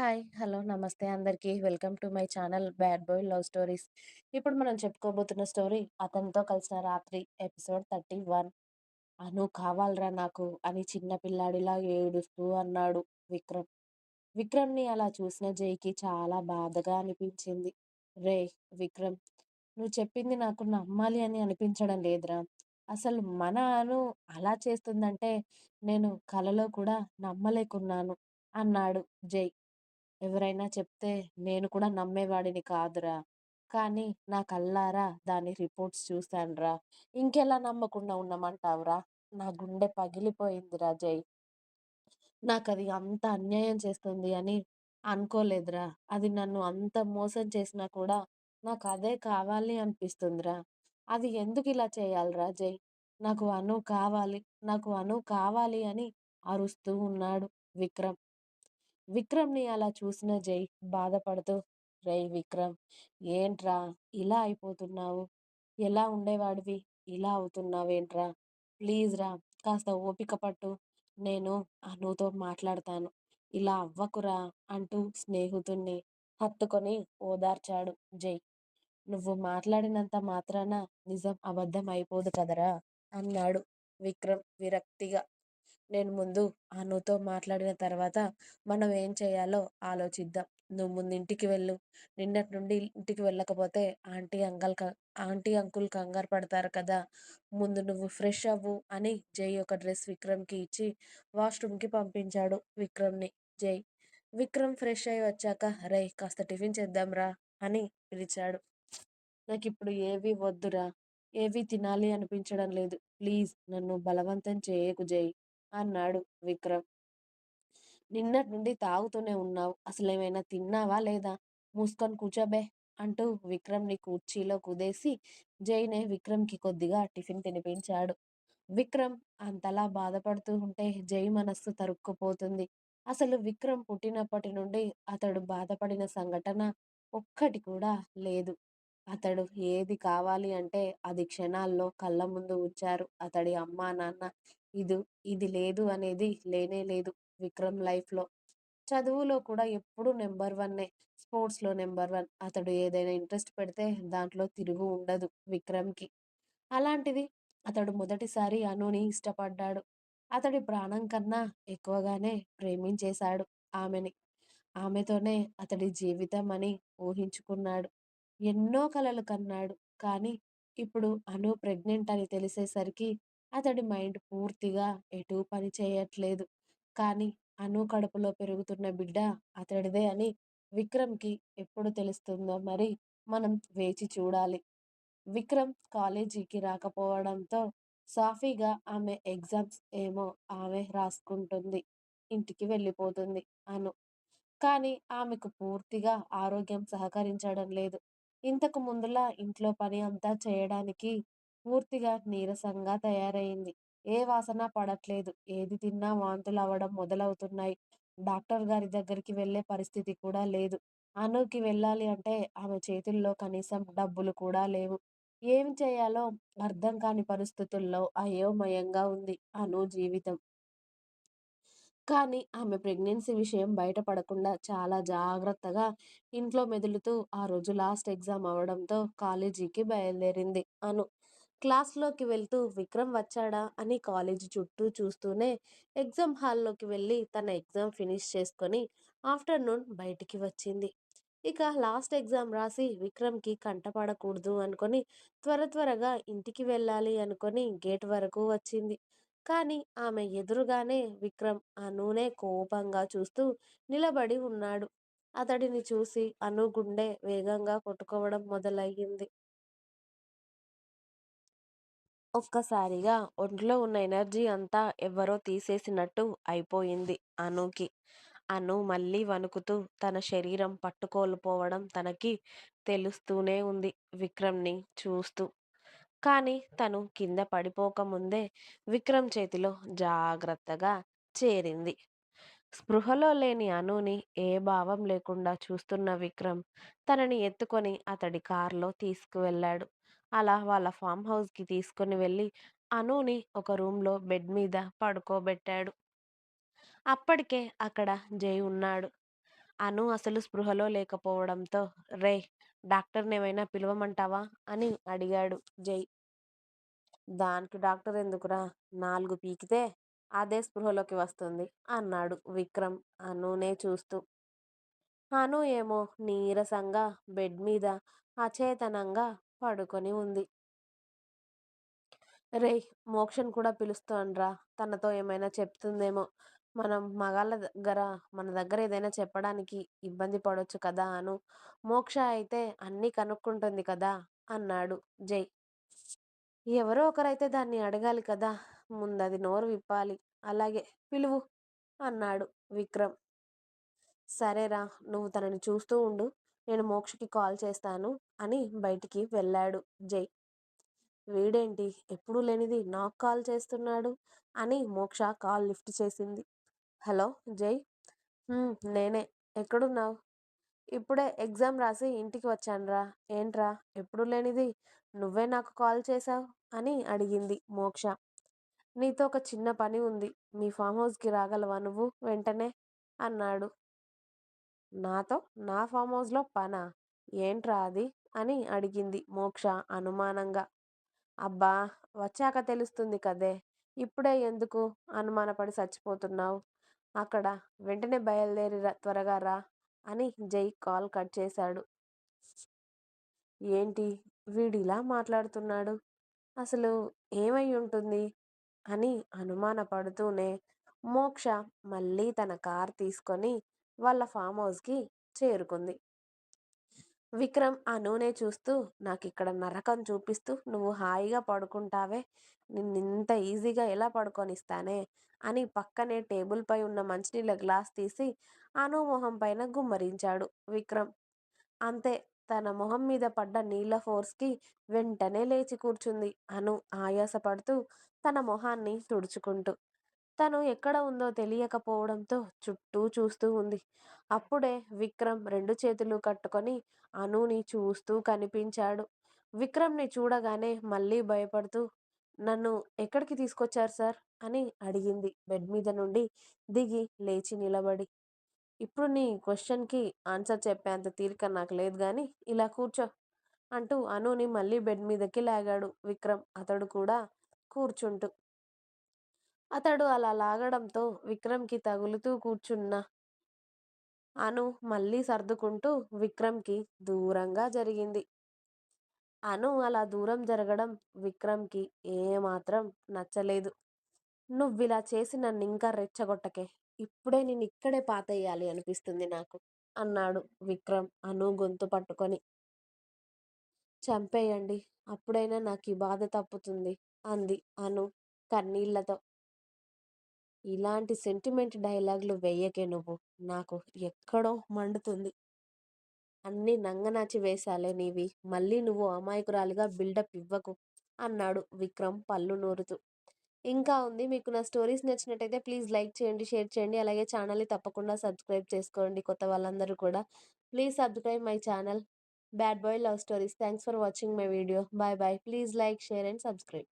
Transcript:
Hi. Hello. నమస్తే అందరికీ. Welcome to my channel 'bad boy love stories'. ఇప్పుడు మనం చెప్పుకోబోతున్న స్టోరీ 'అతనితో కలిసిన రాత్రి' ఎపిసోడ్ 31. 'అను కావాలిరా నాకు' అని చిన్న పిల్లాడిలా ఏడుస్తూ అన్నాడు విక్రమ్. విక్రమ్‌ని అలా చూసిన జైకి చాలా బాధగా అనిపించింది. రే విక్రమ్! నువ్వు చెప్పింది నాకు నమ్మాలి అని అనిపించడం లేదురా! అసలు మన అను అలా చేస్తుందంటే నేను కలలో కూడా నమ్మలేకున్నాను అన్నాడు జై. ఎవరైనా చెప్తే నేను కూడా నమ్మేవాడిని కాదురా! కానీ నా కళ్ళారా దాని రిపోర్ట్స్ చూశానురా! ఇంకెలా నమ్మకుండా ఉండమంటావురా? నా గుండె పగిలిపోయిందిరా జై! నాకది అంత అన్యాయం చేస్తుంది అని అనుకోలేదురా! అది నన్ను అంత మోసం చేసినా కూడా నాకదే కావాలి అనిపిస్తుందిరా! అది ఎందుకిలా చేయాలిరా జై! నాకు అను కావాలి. నాకు అను కావాలి అని అరుస్తూ ఉన్నాడు విక్రమ్. విక్రమ్‌ని అలా చూసిన జై బాధపడుతూ రే విక్రమ్! ఏంట్రా ఇలా అయిపోతున్నావు? ఎలా ఉండేవాడివి ఇలా అవుతున్నావేంట్రా? ప్లీజ్‌రా కాస్త ఓపిక పట్టు. నేను అనుతో మాట్లాడతాను. ఇలా అవ్వకురా అంటూ స్నేహితుణ్ణి హత్తుకొని ఓదార్చాడు జై. నువ్వు మాట్లాడినంత మాత్రాన నిజం అబద్ధం అయిపోదు కదరా! అన్నాడు విక్రమ్ విరక్తిగా. నేను ముందు అనుతో మాట్లాడిన తర్వాత మనం ఏం చేయాలో ఆలోచిద్దాం. నువ్వు ముందు ఇంటికి వెళ్ళు. నిన్నటి నుండి ఇంటికి వెళ్ళకపోతే ఆంటీ అంకల్ ఆంటీ అంకుల్ కంగారు పడతారు కదా! ముందు నువ్వు ఫ్రెష్ అవ్వు అని జై ఒక డ్రెస్ విక్రమ్‌కి ఇచ్చి వాష్‌రూమ్‌కి పంపించాడు విక్రమ్‌ని జై. విక్రమ్ ఫ్రెష్ అయి వచ్చాక రేయ్ కాస్త టిఫిన్ చేద్దాంరా అని పిలిచాడు. నాకు ఇప్పుడు ఏవీ వద్దురా! ఏవి తినాలి అనిపించడం లేదు. ప్లీజ్ నన్ను బలవంతం చేయకు జై అన్నాడు విక్రమ్. నిన్నటి నుండి తాగుతూనే ఉన్నావు. అసలేమైనా తిన్నావా లేదా? మూసుకొని కూర్చోబే అంటూ విక్రమ్‌ని కుర్చీలో కుదేసి జైనే విక్రమ్‌కి కొద్దిగా టిఫిన్ తినిపించాడు. విక్రమ్ అంతలా బాధపడుతూ ఉంటే జై మనస్సు తరుక్కుపోతుంది. అసలు విక్రమ్ పుట్టినప్పటి నుండి అతడు బాధపడిన సంఘటన ఒక్కటి కూడా లేదు. అతడు ఏది కావాలి అంటే అది క్షణాల్లో కళ్ళ ముందు ఉంచారు అతడి అమ్మా నాన్న. ఇది ఇది లేదు అనేది లేనే లేదు విక్రమ్ లైఫ్‌లో. చదువులో కూడా ఎప్పుడూ నెంబర్ వన్నే. స్పోర్ట్స్‌లో నెంబర్ వన్. అతడు ఏదైనా ఇంట్రెస్ట్ పెడితే దాంట్లో తిరుగు ఉండదు విక్రమ్‌కి. అలాంటిది అతడు మొదటిసారి అనుని ఇష్టపడ్డాడు. అతడి ప్రాణం కన్నా ఎక్కువగానే ప్రేమించేశాడు ఆమెని. ఆమెతోనే అతడి జీవితం అని ఊహించుకున్నాడు. ఎన్నో కలలు కన్నాడు. కానీ ఇప్పుడు అను ప్రెగ్నెంట్ అని తెలిసేసరికి అతడి మైండ్ పూర్తిగా ఎటూ పని చేయట్లేదు. కానీ అను కడుపులో పెరుగుతున్న బిడ్డ అతడిదే అని విక్రమ్‌కి ఎప్పుడు తెలుస్తుందో మరి మనం వేచి చూడాలి. విక్రమ్ కాలేజీకి రాకపోవడంతో సాఫీగా ఆమె ఎగ్జామ్స్ ఏమో ఆమె రాసుకుంటుంది. ఇంటికి వెళ్ళిపోతుంది అను. కానీ ఆమెకు పూర్తిగా ఆరోగ్యం సహకరించడం లేదు. ఇంతకు ముందులా ఇంట్లో పని అంతా చేయడానికి పూర్తిగా నీరసంగా తయారైంది ఏ వాసన పడట్లేదు. ఏది తిన్నా వాంతులు అవ్వడం మొదలవుతున్నాయి. డాక్టర్ గారి దగ్గరికి వెళ్ళే పరిస్థితి కూడా లేదు. అనుకి వెళ్ళాలి అంటే ఆమె చేతుల్లో కనీసం డబ్బులు కూడా లేవు. ఏం చేయాలో అర్థం కాని పరిస్థితుల్లో అయోమయంగా ఉంది అను జీవితం. కానీ ఆమె ప్రెగ్నెన్సీ విషయం బయటపడకుండా చాలా జాగ్రత్తగా ఇంట్లో మెదులుతూ ఆ రోజు లాస్ట్ ఎగ్జామ్ అవడంతో కాలేజీకి బయలుదేరింది అను. క్లాస్‌లోకి వెళ్తూ విక్రమ్ వచ్చాడా అని కాలేజీ చుట్టూ చూస్తూనే ఎగ్జామ్ హాల్‌లోకి వెళ్ళి తన ఎగ్జామ్ ఫినిష్ చేసుకొని ఆఫ్టర్‌నూన్ బయటికి వచ్చింది. ఇక లాస్ట్ ఎగ్జామ్ రాసి విక్రమ్‌కి కంటపడకూడదు అనుకొని త్వర త్వరగా ఇంటికి వెళ్ళాలి అనుకొని గేట్ వరకు వచ్చింది. కానీ ఆమె ఎదురుగానే విక్రమ్ అనునే కోపంగా చూస్తూ నిలబడి ఉన్నాడు. అతడిని చూసి అను గుండె వేగంగా కొట్టుకోవడం మొదలయ్యింది. ఒక్కసారిగా ఒంట్లో ఉన్న ఎనర్జీ అంతా ఎవరో తీసేసినట్టు అయిపోయింది అనుకి. అను మళ్ళీ వణుకుతూ తన శరీరం పట్టుకోల్పోవడం తనకి తెలుస్తూనే ఉంది విక్రమ్‌ని చూస్తూ. కానీ తను కింద పడిపోకముందే విక్రమ్ చేతిలో జాగ్రత్తగా చేరింది. స్పృహలో లేని అనుని ఏ భావం లేకుండా చూస్తున్న విక్రమ్ తనని ఎత్తుకొని అతడి కార్‌లో తీసుకువెళ్ళాడు. అలా వాళ్ళ ఫామ్ హౌస్‌కి తీసుకొని వెళ్ళి అనుని ఒక రూమ్‌లో బెడ్ మీద పడుకోబెట్టాడు. అప్పటికే అక్కడ జై ఉన్నాడు. అను అసలు స్పృహలో లేకపోవడంతో రేయ్! డాక్టర్‌నేమైనా పిలవమంటావా? అని అడిగాడు జై. దానికి డాక్టర్ ఎందుకురా? నాలుగు పీకితే అదే స్పృహలోకి వస్తుంది అన్నాడు విక్రమ్ అనునే చూస్తూ. అను ఏమో నీరసంగా బెడ్ మీద అచేతనంగా పడుకొని ఉంది. రే మోక్షన్ కూడా పిలుస్తానురా తనతో ఏమైనా చెప్తుందేమో. మనం మగాళ్ళ దగ్గర మన దగ్గర ఏదైనా చెప్పడానికి ఇబ్బంది పడొచ్చు కదా అను. మోక్ష అయితే అన్నీ కనుక్కుంటుంది కదా అన్నాడు జై. ఎవరో ఒకరైతే దాన్ని అడగాలి కదా! ముందది నోరు విప్పాలి. అలాగే పిలువు అన్నాడు విక్రమ్. సరేరా నువ్వు తనని చూస్తూ ఉండు. నేను మోక్షకి కాల్ చేస్తాను అని బయటికి వెళ్ళాడు జై. వీడేంటి ఎప్పుడూ లేనిది నాకు కాల్ చేస్తున్నాడు అని మోక్ష కాల్ లిఫ్ట్ చేసింది. హలో జై! నేనే ఎక్కడున్నావు ఇప్పుడే ఎగ్జామ్ రాసి ఇంటికి వచ్చానురా. ఏంట్రా ఎప్పుడు లేనిది నువ్వే నాకు కాల్ చేశావ్ అని అడిగింది మోక్ష. నీతో ఒక చిన్న పని ఉంది. మీ ఫామ్ హౌస్‌కి రాగలవా నువ్వు వెంటనే అన్నాడు. నాతో నా ఫామ్ హౌస్‌లో పనా? ఏంట్రా అది అని అడిగింది మోక్ష అనుమానంగా. అబ్బా వచ్చాక తెలుస్తుంది కదే ఇప్పుడే ఎందుకు అనుమానపడి చచ్చిపోతున్నావు అక్కడ వెంటనే బయలుదేరి రా త్వరగా రా అని జై కాల్ కట్ చేశాడు. ఏంటి వీడిలా మాట్లాడుతున్నాడు? అసలు ఏమై ఉంటుంది అని అనుమానపడుతూనే మోక్ష మళ్ళీ తన కార్ తీసుకొని వాళ్ళ ఫామ్ హౌస్‌కి చేరుకుంది. విక్రమ్ ఆ నూనె చూస్తూ నాకు ఇక్కడ నరకం చూపిస్తూ నువ్వు హాయిగా పడుకుంటావే నిన్నింత ఈజీగా ఎలా పడుకొనిస్తానే అని పక్కనే టేబుల్ పై ఉన్న మంచినీళ్ళ గ్లాస్ తీసి అను మొహం పైన గుమ్మరించాడు విక్రమ్. అంతే తన మొహం మీద పడ్డ నీళ్ళ ఫోర్స్‌కి వెంటనే లేచి కూర్చుంది అను ఆయాసపడుతూ తన మొహాన్ని తుడుచుకుంటూ. తను ఎక్కడ ఉందో తెలియకపోవడంతో చుట్టూ చూస్తూ ఉంది. అప్పుడే విక్రమ్ రెండు చేతులు కట్టుకొని అనుని చూస్తూ కనిపించాడు. విక్రమ్‌ని చూడగానే మళ్ళీ భయపడుతూ నన్ను ఎక్కడికి తీసుకొచ్చారు సార్? అని అడిగింది బెడ్ మీద నుండి దిగి లేచి నిలబడి. ఇప్పుడు నీ క్వశ్చన్‌కి ఆన్సర్ చెప్పేంత తీరిక నాకు లేదు కానీ ఇలా కూర్చో అంటూ అనుని మళ్ళీ బెడ్ మీదకి లాగాడు విక్రమ్ అతడు కూడా కూర్చుంటూ. అతడు అలా లాగడంతో విక్రమ్‌కి తగులుతూ కూర్చున్న అను మళ్ళీ సర్దుకుంటూ విక్రమ్‌కి దూరంగా జరిగింది. అను అలా దూరం జరగడం విక్రమ్‌కి ఏమాత్రం నచ్చలేదు. నువ్విలా చేసి నన్ను ఇంకా రెచ్చగొట్టకే. ఇప్పుడే నేను ఇక్కడే పాతేయాలి అనిపిస్తుంది నాకు అన్నాడు విక్రమ్ అను గొంతు పట్టుకొని. చంపేయండి. అప్పుడైనా నాకు ఈ బాధ తప్పుతుంది అంది అను కన్నీళ్ళతో. ఇలాంటి సెంటిమెంట్ డైలాగులు వేయకే నువ్వు. నాకు ఎక్కడో మండుతుంది. అన్నీ నంగనాచి వేశాలే నీవి. మళ్ళీ నువ్వు అమాయకురాలిగా బిల్డప్ ఇవ్వకు అన్నాడు విక్రమ్ పళ్ళు నూరుతూ. ఇంకా ఉంది. మీకు నా స్టోరీస్ నచ్చినట్టయితే ప్లీజ్ లైక్ చేయండి, షేర్ చేయండి. అలాగే ఛానల్‌ని తప్పకుండా సబ్స్క్రైబ్ చేసుకోండి కొత్త వాళ్ళందరూ కూడా. Please subscribe my channel bad boy love stories. Thanks for watching my video. Bye bye. Please like, share and subscribe.